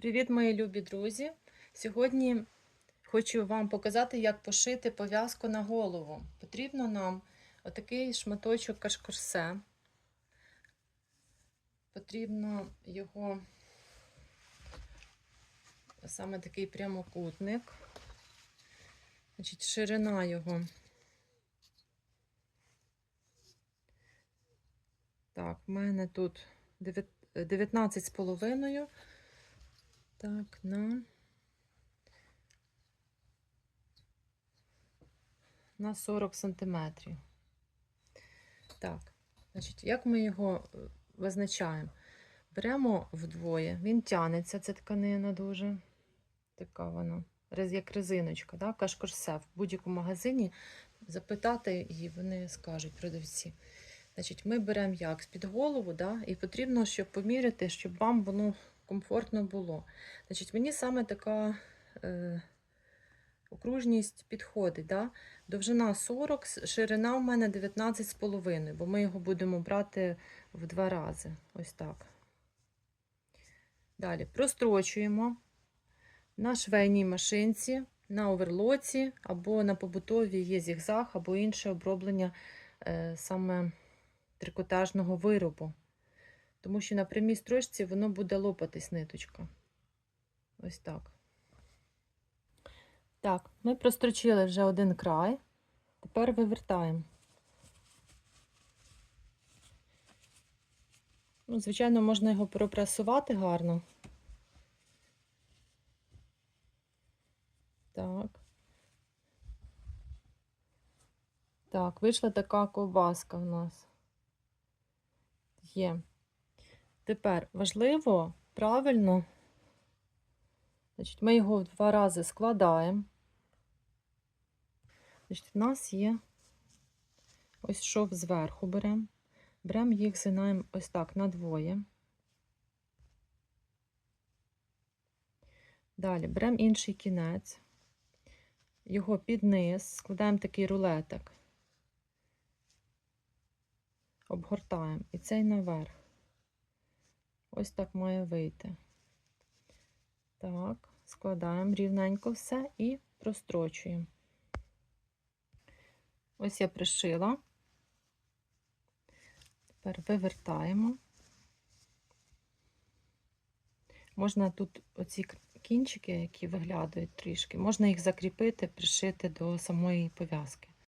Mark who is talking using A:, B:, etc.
A: Привіт, мої любі друзі! Сьогодні хочу вам показати, як пошити пов'язку на голову. Потрібно нам отакий шматочок кашкорсе. Потрібно його саме такий прямокутник. Значить, ширина його. Так, в мене тут 19 з половиною. Так, на, на 40 сантиметрів. Так, значить, як ми його е, визначаємо? Беремо вдвоє, він тянеться, це тканина дуже. Така вона, як резиночка, да? кашкорсе в будь-якому магазині. Запитати і вони скажуть продавці. Значить, ми беремо як з-під голову, да? і потрібно, щоб поміряти, щоб вам воно комфортно було. Значить, мені саме така е, окружність підходить. Да? Довжина 40, ширина в мене 19,5, бо ми його будемо брати в два рази. Ось так. Далі прострочуємо на швейній машинці, на оверлоці або на побутовій є зігзаг, або інше оброблення е, саме трикотажного виробу. Тому що на прямій строчці воно буде лопатись ниточка. Ось так. Так, ми прострочили вже один край. Тепер вивертаємо. Ну, звичайно, можна його пропресувати гарно. Так. Так, вийшла така ковбаска в нас. Є. Тепер важливо правильно, значить, ми його в два рази складаємо. Значить, в нас є ось шов зверху беремо. Беремо їх, згинаємо ось так на двоє. Далі беремо інший кінець, його під низ, складаємо такий рулетик, обгортаємо і цей наверх. Ось так має вийти. Так, складаємо рівненько все і прострочуємо. Ось я пришила. Тепер вивертаємо. Можна тут оці кінчики, які виглядають трішки, можна їх закріпити, пришити до самої пов'язки.